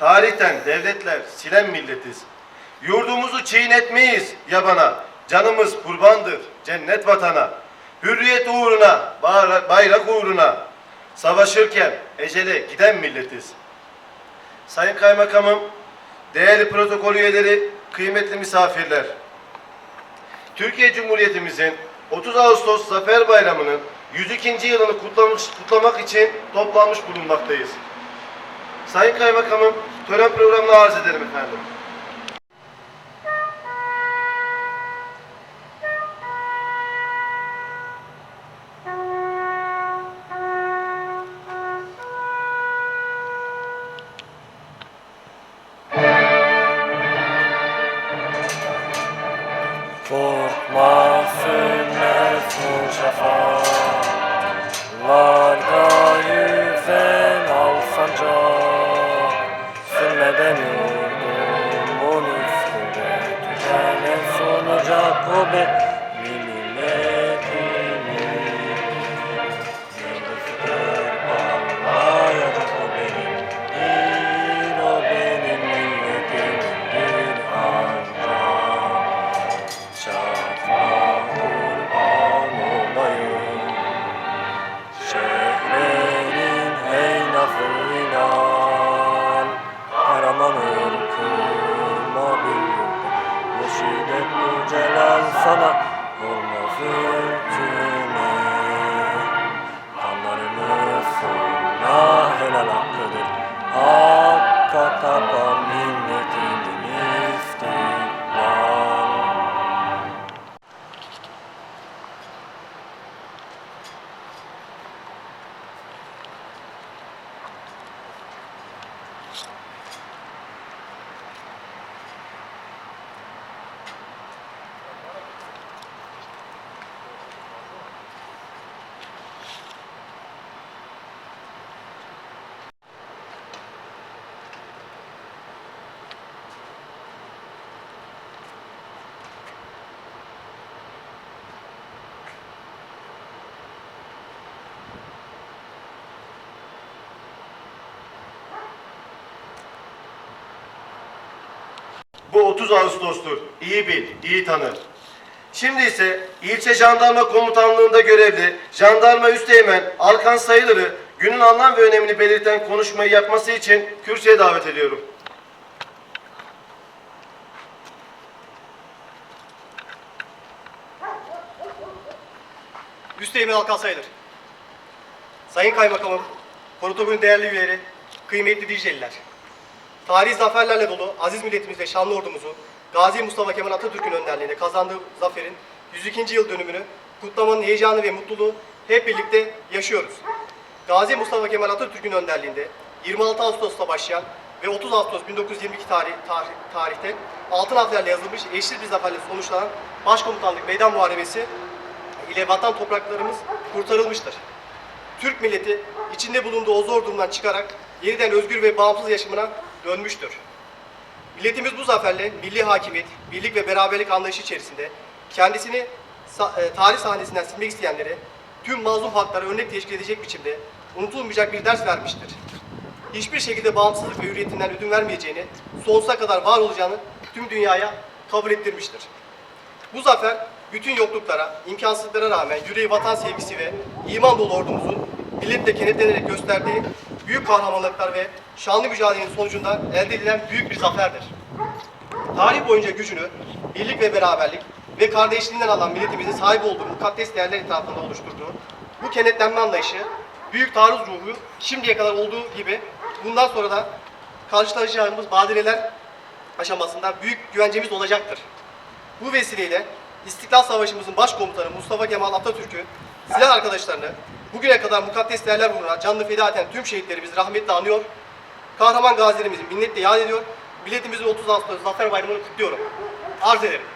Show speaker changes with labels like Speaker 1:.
Speaker 1: Tarihten devletler silen milletiz. Yurdumuzu çiğnetmeyiz yabana. Canımız kurbandır cennet vatana. Hürriyet uğruna, bayra- bayrak uğruna. Savaşırken ecele giden milletiz. Sayın Kaymakamım, değerli protokol üyeleri, kıymetli misafirler. Türkiye Cumhuriyetimizin 30 Ağustos Zafer Bayramı'nın 102. yılını kutlamış, kutlamak için toplanmış bulunmaktayız. Sayın Kaymakamım, tören programını arz ederim efendim.
Speaker 2: Korkma sönmez bu şafak
Speaker 1: 30 Ağustos'tur. İyi bil, iyi tanı. Şimdi ise ilçe jandarma komutanlığında görevli jandarma üsteğmen Alkan Sayılır'ı günün anlam ve önemini belirten konuşmayı yapması için kürsüye davet ediyorum.
Speaker 3: Üsteğmen Alkan Sayılır. Sayın Kaymakamım, protokolün değerli üyeleri, kıymetli Dicle'liler. Tarihi zaferlerle dolu aziz milletimiz ve şanlı ordumuzu Gazi Mustafa Kemal Atatürk'ün önderliğinde kazandığı zaferin 102. yıl dönümünü kutlamanın heyecanı ve mutluluğu hep birlikte yaşıyoruz. Gazi Mustafa Kemal Atatürk'ün önderliğinde 26 Ağustos'ta başlayan ve 30 Ağustos 1922 tarih, tarih, tarihte altın harflerle yazılmış eşsiz bir zaferle sonuçlanan Başkomutanlık Meydan Muharebesi ile vatan topraklarımız kurtarılmıştır. Türk milleti içinde bulunduğu o zor durumdan çıkarak yeniden özgür ve bağımsız yaşamına dönmüştür. Milletimiz bu zaferle milli hakimiyet, birlik ve beraberlik anlayışı içerisinde kendisini e, tarih sahnesinden silmek isteyenlere tüm mazlum haklara örnek teşkil edecek biçimde unutulmayacak bir ders vermiştir. Hiçbir şekilde bağımsızlık ve hürriyetinden ödün vermeyeceğini, sonsuza kadar var olacağını tüm dünyaya kabul ettirmiştir. Bu zafer bütün yokluklara, imkansızlıklara rağmen yüreği vatan sevgisi ve iman dolu ordumuzun milletle kenetlenerek gösterdiği büyük kahramanlıklar ve şanlı mücadelenin sonucunda elde edilen büyük bir zaferdir. Tarih boyunca gücünü, birlik ve beraberlik ve kardeşliğinden alan milletimizin sahip olduğu mukaddes değerler etrafında oluşturduğu bu kenetlenme anlayışı, büyük taarruz ruhu şimdiye kadar olduğu gibi bundan sonra da karşılaşacağımız badireler aşamasında büyük güvencemiz olacaktır. Bu vesileyle İstiklal Savaşımızın başkomutanı Mustafa Kemal Atatürk'ü, silah arkadaşlarını, bugüne kadar mukaddes değerler uğruna canını feda eden tüm şehitlerimizi rahmetle anıyor, kahraman gazilerimizi minnetle yad ediyor, milletimizin 30 Ağustos Zafer Bayramı'nı kutluyorum. Arz ederim.